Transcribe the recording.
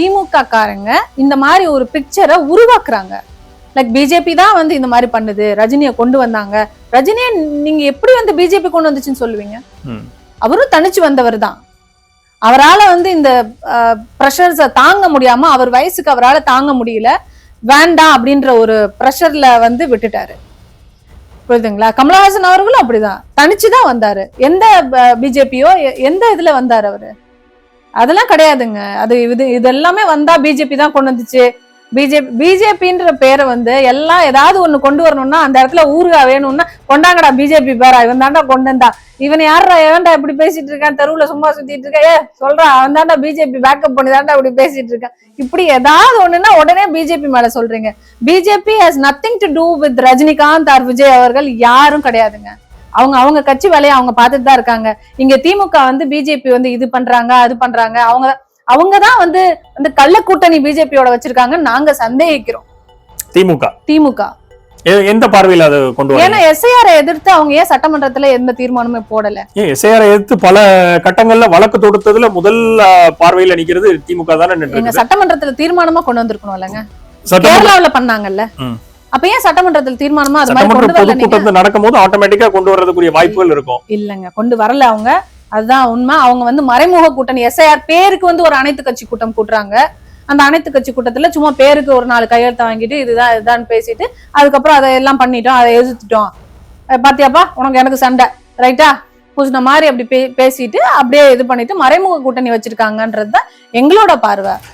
திமுக காரங்க இந்த மாதிரி ஒரு பிக்சரை உருவாக்குறாங்க. லைக் பிஜேபி தான் வந்து இந்த மாதிரி பண்ணுது. ரஜினியை கொண்டு வந்தாங்க. ரஜினியை நீங்க எப்படி வந்து பிஜேபி கொண்டு வந்துச்சுன்னு சொல்லுவீங்க. அவரும் தனிச்சு வந்தவர் தான். அவரால வந்து இந்த ப்ரெஷர்ஸை தாங்க முடியாம அவர் வயசுக்கு அவரால தாங்க முடியல. வேண்டாம் அப்படின்ற ஒரு ப்ரெஷர்ல வந்து விட்டுட்டாரு. புரியுதுங்களா? கமலஹாசன் அவர்களும் அப்படிதான். தனிச்சு தான் வந்தாரு. எந்த பிஜேபியோ எந்த இதுல வந்தாரு அவரு? அதெல்லாம் கிடையாதுங்க. அது இது இது எல்லாமே வந்தா பிஜேபி தான் கொண்டு வந்துச்சு. பிஜேபி பிஜேபின்ற பேரை வந்து எல்லாம் ஏதாவது ஒண்ணு கொண்டு வரணும்னா அந்த இடத்துல ஊருகா வேணும்னா கொண்டாங்கடா பிஜேபி பேரா இவன் தாண்டா கொண்டு வந்தா. இவன் யாரா இவன்டா இப்படி பேசிட்டு இருக்கான்? தெருவுல சும்மா சுத்திட்டு இருக்க. ஏ சொல்றான் அவன் தாண்டா பிஜேபி பேக்கப் பண்ணி தாண்டா இப்படி பேசிட்டு இருக்கான். இப்படி ஏதாவது ஒண்ணுன்னா உடனே பிஜேபி மேல சொல்றீங்க. BJP has nothing to do with Rajinikanth or Vijay அவர்கள் யாரும் கிடையாதுங்க. அவங்க அவங்க கட்சி வேலையை அவங்க பார்த்துட்டு தான் இருக்காங்க. இங்க திமுக வந்து பிஜேபி வந்து இது பண்றாங்க அது பண்றாங்க. அவங்க அவங்க தான் வந்து அந்த கள்ள கூட்டணி பிஜேபியோட வச்சிருக்காங்கன்னு நாங்க சந்தேகிக்கிறோம். திமுக. திமுக. எந்த பார்வையில் அதை கொண்டு ஏன்னா எஸ்ஐஆரை எதிர்த்து அவங்க ஏன் சட்டமன்றத்துல எந்த தீர்மானமே போடல? எஸ்ஐஆர் எதிர்த்து பல கட்டங்கள்ல வழக்கு தொடுத்ததுல முதல் பார்வையில நிக்கிறது திமுக தானே சட்டமன்றத்துல தீர்மானமா கொண்டு வந்திருக்கணும் இல்லைங்க. கேரளாவுல பண்ணாங்கல்ல. அப்ப ஏன் சட்டமன்றத்துல தீர்மானமா அது மாதிரி கொண்டு வரல நீங்க? பொதுக்கூட்டத்தில் நடக்கும் போது ஆட்டோமேட்டிக்கா கொண்டு வரதுக்குரிய வாய்ப்புகள் இருக்கும். இல்லங்க கொண்டு வரல அவங்க. அதுதான் உண்மை. அவங்க வந்து மறைமுக கூட்டணி. எஸ்ஐஆர் பேருக்கு வந்து ஒரு அனைத்து கட்சி கூட்டம் கூட்டுறாங்க. அந்த அனைத்து கட்சி கூட்டத்துல சும்மா பேருக்கு ஒரு நாலு கையெழுத்து வாங்கிட்டு இதுதான் இதுதான் பேசிட்டு அதுக்கப்புறம் அதை எல்லாம் பண்ணிட்டோம் அதை எதிர்த்துட்டோம். பாத்தியாப்பா உனக்கு எனக்கு சண்டை. ரைட்டா பூசின மாதிரி அப்படி பேசிட்டு அப்படியே இது பண்ணிட்டு மறைமுக கூட்டணி வச்சிருக்காங்கன்றது தான் எங்களோட பார்வை.